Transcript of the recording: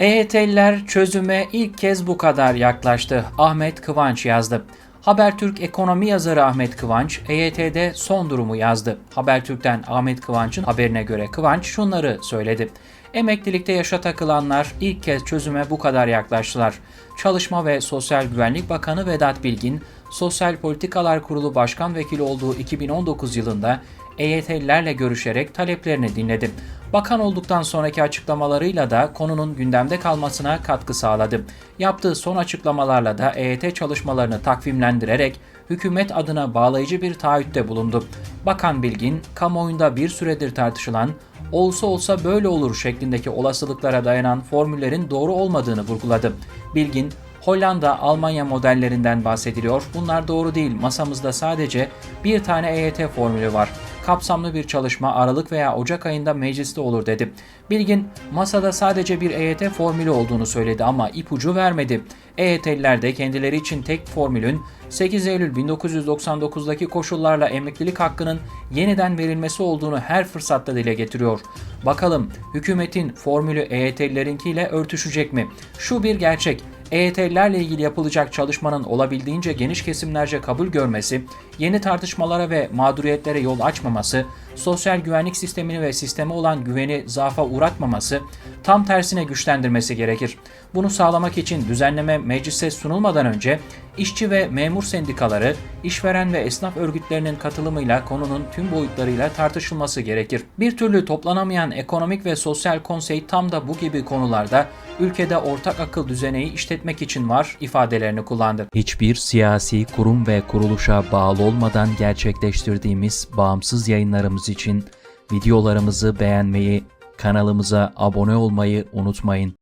EYT'liler çözüme ilk kez bu kadar yaklaştı. Ahmet Kıvanç yazdı. Habertürk ekonomi yazarı Ahmet Kıvanç, EYT'de son durumu yazdı. Habertürk'ten Ahmet Kıvanç'ın haberine göre Kıvanç şunları söyledi. Emeklilikte yaşa takılanlar ilk kez çözüme bu kadar yaklaştılar. Çalışma ve Sosyal Güvenlik Bakanı Vedat Bilgin, Sosyal Politikalar Kurulu Başkan Vekili olduğu 2019 yılında EYT'lilerle görüşerek taleplerini dinledi. Bakan olduktan sonraki açıklamalarıyla da konunun gündemde kalmasına katkı sağladı. Yaptığı son açıklamalarla da EYT çalışmalarını takvimlendirerek hükümet adına bağlayıcı bir taahhütte bulundu. Bakan Bilgin, kamuoyunda bir süredir tartışılan olsa olsa böyle olur şeklindeki olasılıklara dayanan formüllerin doğru olmadığını vurguladı. Bilgin, Hollanda, Almanya modellerinden bahsediliyor. Bunlar doğru değil. Masamızda sadece bir tane EYT formülü var. Kapsamlı bir çalışma Aralık veya Ocak ayında mecliste olur dedi. Bilgin, masada sadece bir EYT formülü olduğunu söyledi ama ipucu vermedi. EYT'liler de kendileri için tek formülün 8 Eylül 1999'daki koşullarla emeklilik hakkının yeniden verilmesi olduğunu her fırsatta dile getiriyor. Bakalım hükümetin formülü EYT'lilerinkiyle örtüşecek mi? Şu bir gerçek. EYT'lilerle ilgili yapılacak çalışmanın olabildiğince geniş kesimlerce kabul görmesi, yeni tartışmalara ve mağduriyetlere yol açmaması, sosyal güvenlik sistemini ve sisteme olan güveni zaafa uğratmaması, tam tersine güçlendirmesi gerekir. Bunu sağlamak için düzenleme meclise sunulmadan önce işçi ve memur sendikaları, işveren ve esnaf örgütlerinin katılımıyla konunun tüm boyutlarıyla tartışılması gerekir. Bir türlü toplanamayan ekonomik ve sosyal konsey tam da bu gibi konularda ülkede ortak akıl düzeneyi işletmek için var ifadelerini kullandı. Hiçbir siyasi kurum ve kuruluşa bağlı olmadan gerçekleştirdiğimiz bağımsız yayınlarımız için videolarımızı beğenmeyi, kanalımıza abone olmayı unutmayın.